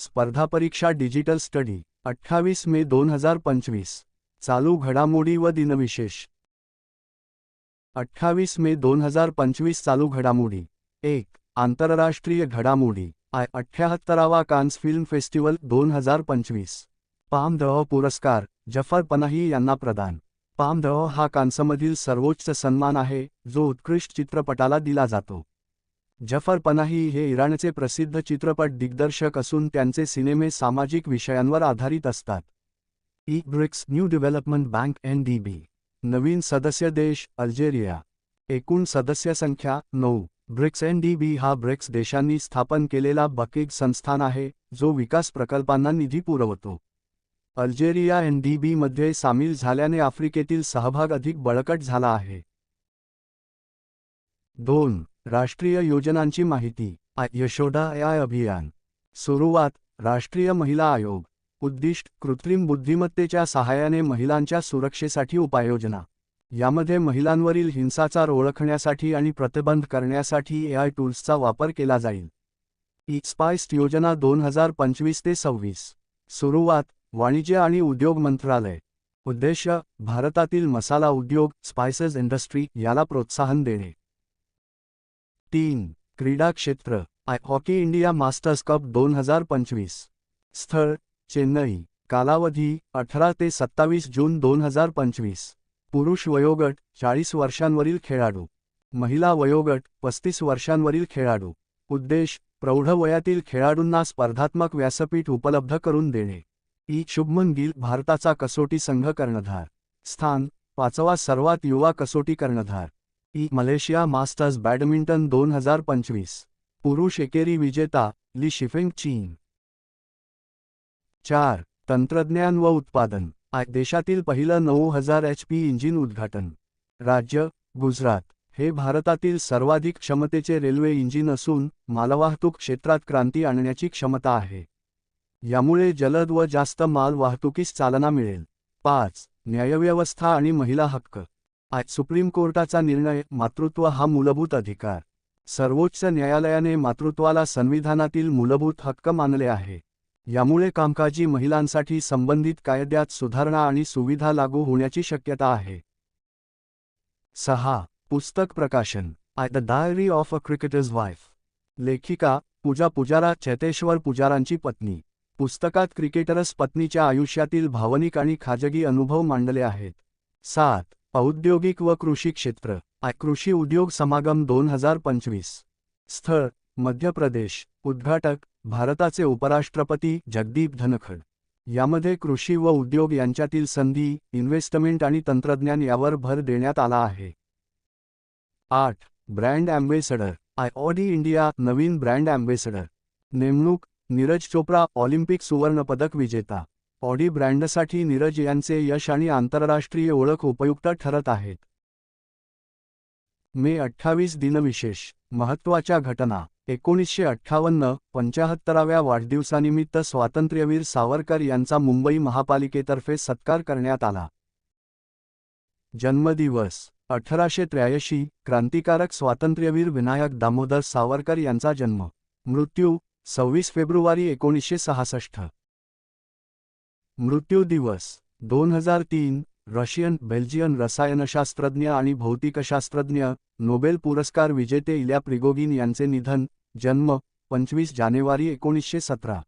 स्पर्धा परीक्षा digital study अठ्ठावीस मे दोन हजार पंचवीस. चालू घडामोडी व दिनविशेष. अठ्ठावीस मे दोन हजार पंचवीस चालू घडामोडी. एक आंतरराष्ट्रीय घडामोडी आय अठ्ठ्याहत्तरावा कान्स फिल्म फेस्टिवल दोन हजार पंचवीस. पामदह पुरस्कार जफर पनाही यांना प्रदान. पामदह हा कांसमधील सर्वोच्च सन्मान आहे जो उत्कृष्ट चित्रपटाला दिला जातो. जफर पनाही हे इराणचे प्रसिद्ध चित्रपट दिग्दर्शक असून त्यांचे सिनेमे सामाजिक विषयांवर आधारित असतात. E BRICS new development bank N D B. नवीन सदस्य देश अल्जेरिया. एकूण सदस्य संख्या नऊ. ब्रिक्स एन डी बी हा ब्रिक्स देशांनी स्थापन केलेला बकेग संस्थान आहे जो विकास प्रकल्पांना निधी पुरवतो. अल्जेरिया एन डी बीमध्ये सामील झाल्याने आफ्रिकेतील सहभाग अधिक बळकट झाला आहे. दोन. राष्ट्रीय योजनांची माहिती. यशोदा आय अभियान. सुरुवात. राष्ट्रीय महिला आयोग. उद्दिष्ट. कृत्रिम बुद्धिमत्तेच्या सहाय्याने महिलांच्या सुरक्षेसाठी उपाययोजना. यामध्ये महिलांवरील हिंसाचार ओळखण्यासाठी आणि प्रतिबंध करण्यासाठी एआय टूल्सचा वापर केला जाईल. ई स्पाइस्ट योजना दोन हजार पंचवीस ते सव्वीस. सुरुवात. वाणिज्य आणि उद्योग मंत्रालय. उद्देश. भारतातील मसाला उद्योग स्पायसेस इंडस्ट्री याला प्रोत्साहन देणे. तीन क्रीडा क्षेत्र I hockey India masters cup दोन हजार पंचवीस. स्थळ चेन्नई कालावधी अठरा ते सत्तावीस जून दोन हजार पंचवीस. पुरुष वयोगट चाळीस वर्षांवरील खेळाडू. महिला वयोगट पस्तीस वर्षांवरील खेळाडू. उद्देश प्रौढ वयातील खेळाडूंना स्पर्धात्मक व्यासपीठ उपलब्ध करून देणे. ई शुभमन गिल भारताचा कसोटी संघ कर्णधार. स्थान पाचवा सर्वात युवा कसोटी कर्णधार. ई मलेशिया मास्टर्स बॅडमिंटन दोन हजार पंचवीस. पुरुष एकेरी विजेता ली शिफेंग चीन. चार. तंत्रज्ञान व उत्पादन. आय देशातील पहिलं नऊ हजार एच पी इंजिन उद्घाटन. राज्य गुजरात. हे भारतातील सर्वाधिक क्षमतेचे रेल्वे इंजिन असून मालवाहतूक क्षेत्रात क्रांती आणण्याची क्षमता आहे. यामुळे जलद व जास्त माल वाहतुकीस चालना मिळेल. पाच. न्यायव्यवस्था आणि महिला हक्क. आय सुप्रीम कोर्टाचा निर्णय मातृत्व हा मूलभूत अधिकार. सर्वोच्च न्यायालयाने मातृत्वाला संविधानातील मूलभूत हक्क मानले आहे. यामुळे कामकाजी महिलांसाठी संबंधित कायद्यात सुधारणा आणि सुविधा लागू होण्याची शक्यता आहे. सहा पुस्तक प्रकाशन. I the diary of a cricketer's wife लेखिका पूजा पुजारा चैतेश्वर पुजारांची पत्नी. पुस्तकात क्रिकेटरस पत्नीच्या आयुष्यातील भावनिक आणि खाजगी अनुभव मांडले आहेत. सात औद्योगिक व कृषी क्षेत्र आय कृषी उद्योग समागम दोन हजार पंचवीस. स्थळ मध्य प्रदेश उद्घाटक भारताचे उपराष्ट्रपती जगदीप धनखड. यामध्ये कृषी व उद्योग यांच्यातील संधी इन्व्हेस्टमेंट आणि तंत्रज्ञान यावर भर देण्यात आला आहे. आठ brand ambassador I Audi India Naveen brand ambassador नेमणूक नीरज चोप्रा ऑलिम्पिक सुवर्णपदक विजेता. ऑडी ब्रँडसाठी नीरज यांचे यश आणि आंतरराष्ट्रीय ओळख उपयुक्त ठरत आहेत. मे अठ्ठावीस दिनविशेष महत्त्वाच्या घटना एकोणीसशे अठ्ठावन्न पंचाहत्तराव्या वाढदिवसानिमित्त स्वातंत्र्यवीर सावरकर यांचा मुंबई महापालिकेतर्फे सत्कार करण्यात आला. जन्मदिवस अठराशे त्र्याऐंशी क्रांतिकारक स्वातंत्र्यवीर विनायक दामोदर सावरकर यांचा जन्म मृत्यू सव्वीस फेब्रुवारी एकोणीसशे सहासष्ट. मृत्यू दिवस दोन हजार तीन रशियन बेल्जियन रसायनशास्त्रज्ञ आणि भौतिकशास्त्रज्ञ नोबेल पुरस्कार विजेते इल्या प्रिगोगिन यांचे निधन जन्म पंचवीस जानेवारी एकोणीसशे सतरा.